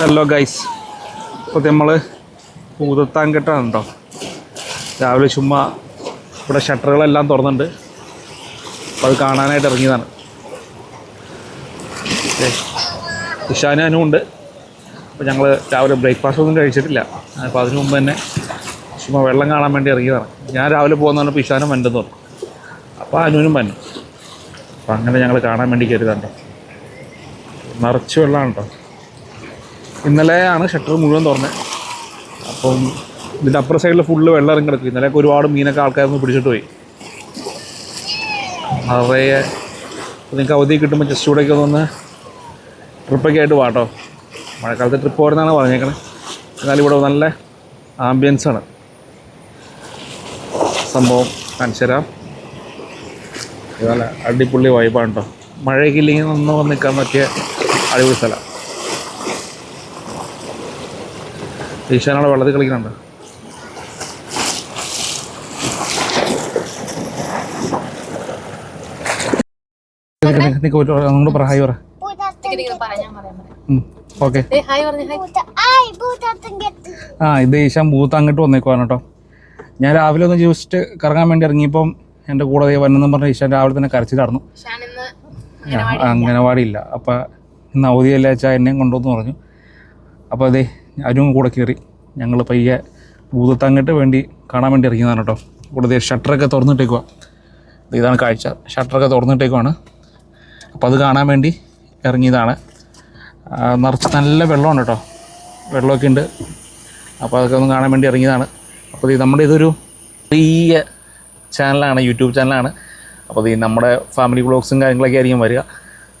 Hello guys ഇപ്പോൾ നമ്മൾ പൂതത്താങ്കെട്ടാണ് കേട്ടോ രാവിലെ ചുമ്മാ ഇവിടെ ഷട്ടറുകളെല്ലാം തുറന്നുണ്ട് അപ്പോൾ അത് കാണാനായിട്ട് ഇറങ്ങിയതാണ്. ഇഷാനും ഉണ്ട്. അപ്പോൾ ഞങ്ങൾ രാവിലെ ബ്രേക്ക്ഫാസ്റ്റ് ഒന്നും കഴിച്ചിട്ടില്ല. അപ്പോൾ അതിനു മുമ്പ് തന്നെ ചുമ്മാ വെള്ളം കാണാൻ വേണ്ടി ഇറങ്ങിയതാണ്. ഞാൻ രാവിലെ പോകുന്നതാണ് അപ്പോൾ ഇഷാനും വന്നെന്ന് പറഞ്ഞു. അപ്പോൾ അനുവിനും വന്നു. അപ്പോൾ അങ്ങനെ ഞങ്ങൾ കാണാൻ വേണ്ടി കയറിയതാണ് കേട്ടോ നിറച്ച് വെള്ളമാണ് കേട്ടോ ഇന്നലെയാണ് ഷട്ടർ മുഴുവൻ തുറന്നത് അപ്പം ഇതിന്റെ അപ്പുറ സൈഡിൽ ഫുള്ള് വെള്ളം ഇറങ്ങി കിടക്കും. ഇന്നലെയൊക്കെ ഒരുപാട് മീനൊക്കെ ആൾക്കാരൊന്ന് പിടിച്ചിട്ട് പോയി. നിറയെ നിങ്ങൾക്ക് അവധി കിട്ടുമ്പോൾ ജസ്റ്റ് ഇവിടേക്ക് ഒന്ന് ട്രിപ്പൊക്കെ ആയിട്ട് വാട്ടോ. മഴക്കാലത്ത് ട്രിപ്പ് പോരുന്നതാണ് പറഞ്ഞേക്കണേ. എന്നാലും ഇവിടെ നല്ല ആംബിയൻസാണ് സംഭവം കാണിച്ചു തരാം. നല്ല അടിപൊളി വൈബാണ് കേട്ടോ മഴയൊക്കെ ഇല്ലെങ്കിൽ ഒന്ന് വന്ന് നിൽക്കാൻ പറ്റിയ അടിപൊളി സ്ഥലം. ഈശാനോടെ വെള്ളത്തിൽ കളിക്കുന്നുണ്ട് നിങ്ങളുടെ പറ. ഹായ് പറ. ഓക്കെ. ഹായ് പറഞ്ഞു ഹായ്. ആ ഇത് ഈശാൻ ബൂത്ത് അങ്ങോട്ട് വന്നേക്കുവാണ് കേട്ടോ. ഞാൻ രാവിലെ ഒന്ന് ജസ്റ്റ് കറങ്ങാൻ വേണ്ടി ഇറങ്ങിയപ്പം എന്റെ കൂടെ ദേ വന്നെന്നും പറഞ്ഞ ഈശാൻ രാവിലെ തന്നെ കരച്ചിലായിരുന്നു ഷാൻ ഇന്ന് അംഗനവാടി ഇല്ല അപ്പം ഇന്ന് അവധിയല്ല വെച്ചാൽ എന്നെയും കൊണ്ടുവന്ന് പറഞ്ഞു. അപ്പോൾ അതെ അരും കൂടെ കയറി. ഞങ്ങൾ പയ്യെ ഭൂതത്തങ്ങട്ട് വേണ്ടി കാണാൻ വേണ്ടി ഇറങ്ങിയതാണ് കേട്ടോ. കൂടുതൽ ഷട്ടറൊക്കെ തുറന്നിട്ടേക്കുവാണ് ഇതാണ് കാഴ്ച. ഷട്ടറൊക്കെ തുറന്നിട്ടേക്കുവാണ്. അപ്പോൾ അത് കാണാൻ വേണ്ടി ഇറങ്ങിയതാണ്. നിറച്ച് നല്ല വെള്ളമാണ് കേട്ടോ. വെള്ളമൊക്കെ ഉണ്ട്. അപ്പോൾ അതൊക്കെ ഒന്ന് കാണാൻ വേണ്ടി ഇറങ്ങിയതാണ്. അപ്പോൾ ഇത് നമ്മുടെ ഇതൊരു ചെറിയ ചാനലാണ് യൂട്യൂബ് ചാനലാണ്. അപ്പോൾ ഈ നമ്മുടെ ഫാമിലി വ്ളോഗ്സും കാര്യങ്ങളൊക്കെ ആയിരിക്കും വരിക.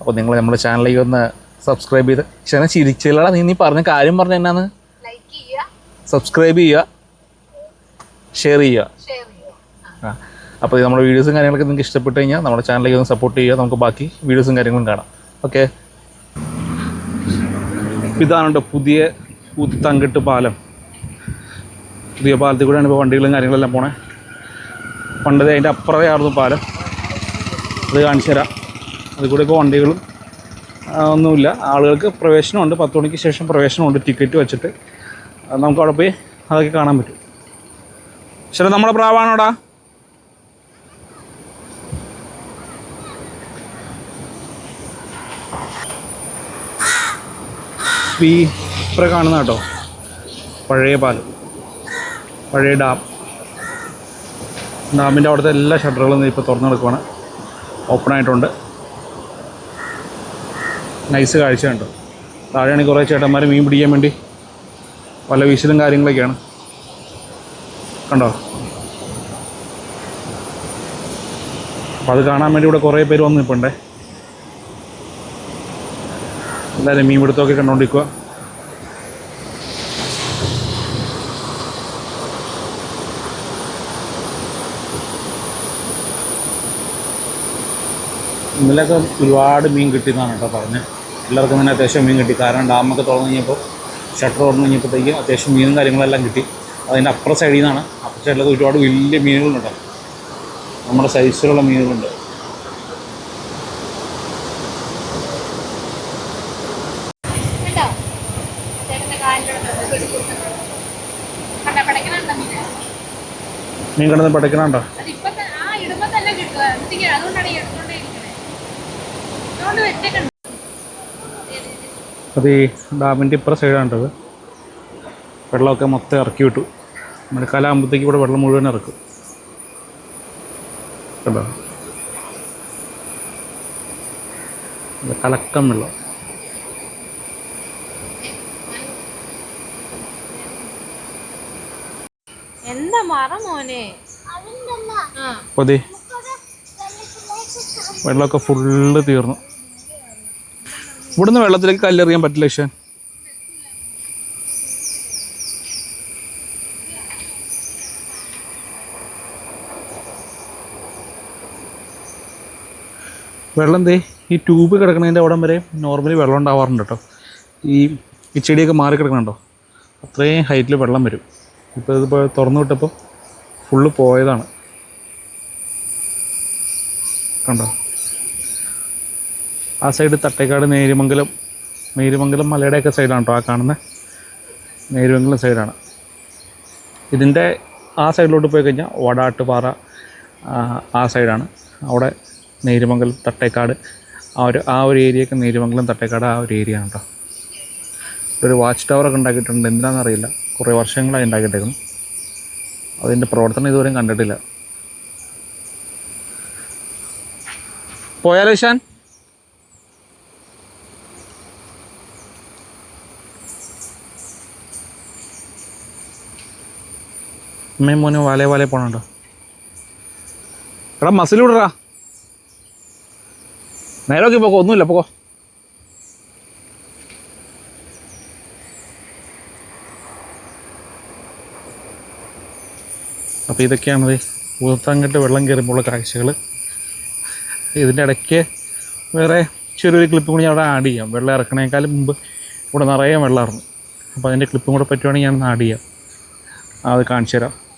അപ്പോൾ നിങ്ങൾ നമ്മുടെ ചാനലിലേക്ക് ഒന്ന് സബ്സ്ക്രൈബ് ചെയ്ത്. ക്ഷണ ചിരിച്ചില്ലടാ നീ നീ പറഞ്ഞ കാര്യം പറഞ്ഞ എന്നാന്ന്? സബ്സ്ക്രൈബ് ചെയ്യുക. ഷെയർ ചെയ്യുക. ആ. അപ്പോൾ നമ്മുടെ വീഡിയോസും കാര്യങ്ങളൊക്കെ നിങ്ങൾക്ക് ഇഷ്ടപ്പെട്ട് കഴിഞ്ഞാൽ നമ്മുടെ ചാനലിലേക്ക് ഒന്ന് സപ്പോർട്ട് ചെയ്യുക. നമുക്ക് ബാക്കി വീഡിയോസും കാര്യങ്ങളും കാണാം. ഓക്കെ ഇതാണ് പുതിയ പുത്തങ്കട്ട് പാലം. പുതിയ പാലത്തിൽ കൂടെയാണ് ഇപ്പോൾ വണ്ടികളും കാര്യങ്ങളെല്ലാം പോണേ. പണ്ടത് അതിന്റെ അപ്പുറത്തെയായിരുന്നു പാലം. അത് കാണിച്ചു തരാം അതിൽ കൂടെ ഇപ്പോൾ വണ്ടികളും ഒന്നുമില്ല. ആളുകൾക്ക് പ്രവേശനമുണ്ട്. പത്ത് മണിക്ക് ശേഷം പ്രവേശനമുണ്ട്. ടിക്കറ്റ് വെച്ചിട്ട്. നമുക്ക് അവിടെ പോയി അതൊക്കെ കാണാൻ പറ്റും. ശരി നമ്മുടെ പ്രാവാണോടാ? ഈ ഇപ്പറ കാണുന്ന കേട്ടോ. പഴയ പാലം പഴയ ഡാം. ഡാമിന്റെ അവിടുത്തെ എല്ലാ ഷട്ടറുകളും ഇപ്പോൾ തുറന്നു കിടക്കുവാണ് ഓപ്പൺ ആയിട്ടുണ്ട്. നൈസ് കാഴ്ച കണ്ടോ. താഴെയാണെങ്കിൽ കുറേ ചേട്ടന്മാർ മീൻ പിടിക്കാൻ വേണ്ടി പല വീശലും കാര്യങ്ങളൊക്കെയാണ്. കണ്ടോ? അപ്പോൾ അത് കാണാൻ വേണ്ടി ഇവിടെ കുറേ പേര് വന്ന് നിൽപ്പുണ്ടേ എല്ലാവരും മീൻ പിടുത്തമൊക്കെ കണ്ടുകൊണ്ടിരിക്കുക ഇന്നലെയൊക്കെ ഒരുപാട് മീൻ കിട്ടിയെന്നാണ് കേട്ടോ പറഞ്ഞത്. എല്ലാവർക്കും തന്നെ അത്യാവശ്യം മീൻ കിട്ടി. കാരണം ഡാമൊക്കെ തുറന്നു കഴിഞ്ഞപ്പോൾ ഷട്ടർ തുറന്നു കഴിഞ്ഞപ്പോഴത്തേക്കും അത്യാവശ്യം മീനും കാര്യങ്ങളെല്ലാം കിട്ടി. അതിന്റെ അപ്പുറ സൈഡിൽ നിന്നാണ് അപ്പുറ സൈഡിലൊക്കെ ഒരുപാട് വലിയ മീനുകളുണ്ട്. നമ്മുടെ സൈസിലുള്ള മീനുകളുണ്ട്. മീൻ? കിടന്ന് എന്നിട്ട് അതുകൊണ്ടാണ് ഈ എടുത്തോണ്ടേ ഇരിക്കണേ. വെച്ചേക്കണ്ട. അത് ഈ ഡാമിന്റെ ഇപ്പുറ സൈഡാണ് ഇത് വെള്ളമൊക്കെ മൊത്തം ഇറക്കി വിട്ടു. മഴക്കാലം ആകുമ്പോഴത്തേക്ക് ഇവിടെ വെള്ളം മുഴുവൻ ഇറക്കും. കേട്ടോ ഇത് കലക്കം വെള്ളം. എന്താ മറ മോനെ? വെള്ളമൊക്കെ ഫുള്ള് തീർന്നു. ഇവിടുന്ന് വെള്ളത്തിലേക്ക് കല്ലെറിയാൻ പറ്റില്ല ഇഷൻ വെള്ളം ദേ ഈ ട്യൂബ് കിടക്കുന്നതിന്റെ അവിടം വരെ നോർമലി വെള്ളം ഉണ്ടാവാറുണ്ട് കേട്ടോ. ഈ ഈ ചെടിയൊക്കെ മാറി കിടക്കണുണ്ടോ? അത്രയും ഹൈറ്റിൽ വെള്ളം വരും. ഇപ്പോൾ ഇതിപ്പോൾ തുറന്നു വിട്ടപ്പോൾ ഫുള്ള് പോയതാണ്. കണ്ടോ? ആ സൈഡ് തട്ടേക്കാട് നേരുമംഗലം നേരുമംഗലം മലയുടെയൊക്കെ സൈഡാണ് കേട്ടോ ആ കാണുന്ന. നേരുമംഗലം സൈഡാണ്. ഇതിന്റെ ആ സൈഡിലോട്ട് പോയി കഴിഞ്ഞാൽ വടാട്ടുപാറ ആ, സൈഡാണ്. അവിടെ നേരുമംഗലം തട്ടേക്കാട് ആ ഒരു ആ ഒരു ഏരിയയൊക്കെ നേരുമംഗലം തട്ടേക്കാട് ആ ഒരു ഏരിയ ആണ് കേട്ടോ ഒരു വാച്ച് ടവറൊക്കെ ഉണ്ടാക്കിയിട്ടുണ്ട്. എന്തിനാണെന്നറിയില്ല കുറേ വർഷങ്ങളായി ഉണ്ടാക്കിയിട്ടേക്കുന്നു. അതിന്റെ പ്രവർത്തനം ഇതുവരെയും കണ്ടിട്ടില്ല. പോയാലോ ഇഷാൻ അമ്മയും മോനും വാലേ വാലേ പോണുണ്ടോ. എടാ മസിൽ വിടറാ. നേരമൊക്കെ പോക്കോ ഒന്നുമില്ല പോക്കോ. അപ്പോൾ ഇതൊക്കെയാണ് ഊത്തങ്ങട്ട് വെള്ളം കയറുമ്പോഴുള്ള കാഴ്ചകൾ ഇതിന്റെ ഇടയ്ക്ക് വേറെ ചെറിയൊരു ക്ലിപ്പും കൂടി ഞാൻ അവിടെ ആഡ് ചെയ്യാം. വെള്ളം ഇറക്കണേക്കാളും മുമ്പ് ഇവിടെ നിറയെ വെള്ളമായിരുന്നു. അപ്പോൾ അതിന്റെ ക്ലിപ്പും കൂടെ പറ്റുവാണെങ്കിൽ ഞാൻ ആഡ് ചെയ്യാം. അത് കാണിച്ചു തരാം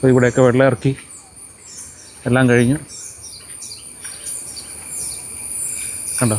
അപ്പോൾ ഇവിടെയൊക്കെ വെള്ളം ഇറക്കി. എല്ലാം കഴിഞ്ഞു. കണ്ടോ?